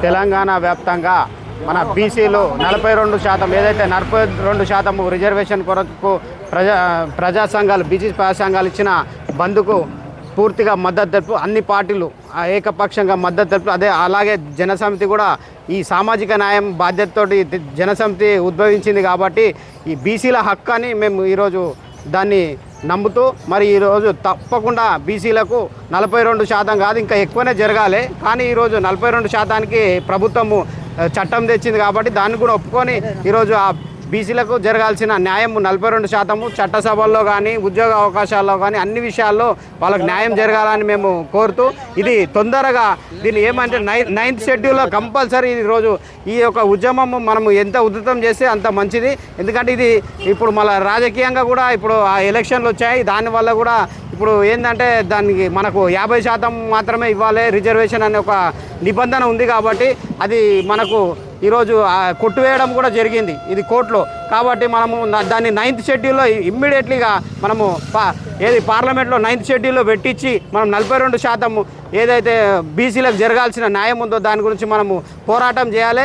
తెలంగాణ వ్యాప్తంగా మన బీసీలు నలభై రెండు శాతం ఏదైతే నలభై రెండు శాతం రిజర్వేషన్ కొరకు ప్రజా ప్రజా సంఘాలు బీసీ ప్రజా సంఘాలు ఇచ్చిన బంద్కు పూర్తిగా మద్దతు తెలుపు అన్ని పార్టీలు ఏకపక్షంగా మద్దతు తెలుపు అదే అలాగే జనసమితి కూడా ఈ సామాజిక న్యాయం బాధ్యతతోటి జనసమితి ఉద్భవించింది కాబట్టి ఈ బీసీల హక్కు అని మేము ఈరోజు దాన్ని నమ్ముతూ మరి ఈరోజు తప్పకుండా బీసీలకు నలభై రెండు శాతం కాదు ఇంకా ఎక్కువనే జరగాలి. కానీ ఈరోజు నలభై రెండు శాతానికి ప్రభుత్వము చట్టం తెచ్చింది కాబట్టి దాన్ని కూడా ఒప్పుకొని ఈరోజు ఆ బీసీలకు జరగాల్సిన న్యాయం నలభై రెండు శాతము చట్టసభల్లో కానీ ఉద్యోగ అవకాశాల్లో కానీ అన్ని విషయాల్లో వాళ్ళకు న్యాయం జరగాలని మేము కోరుతూ ఇది తొందరగా దీన్ని ఏమంటే నై నైన్త్ షెడ్యూల్లో కంపల్సరీ ఈరోజు ఈ యొక్క ఉద్యమం మనము ఎంత ఉధృతం చేస్తే అంత మంచిది. ఎందుకంటే ఇది ఇప్పుడు మళ్ళీ రాజకీయంగా కూడా ఇప్పుడు ఆ ఎలక్షన్లు వచ్చాయి. దానివల్ల కూడా ఇప్పుడు ఏంటంటే దానికి మనకు యాభై శాతం మాత్రమే ఇవ్వాలి రిజర్వేషన్ అనే ఒక నిబంధన ఉంది కాబట్టి అది మనకు ఈరోజు ఆ కొట్టువేయడం కూడా జరిగింది ఇది కోర్టులో. కాబట్టి మనము దాన్ని నైన్త్ షెడ్యూల్లో ఇమ్మీడియట్లీగా మనము పా ఏది పార్లమెంట్లో నైన్త్ షెడ్యూల్లో పెట్టించి మనం నలభై రెండు శాతం ఏదైతే బీసీలకు జరగాల్సిన న్యాయం ఉందో దాని గురించి మనము పోరాటం చేయాలి.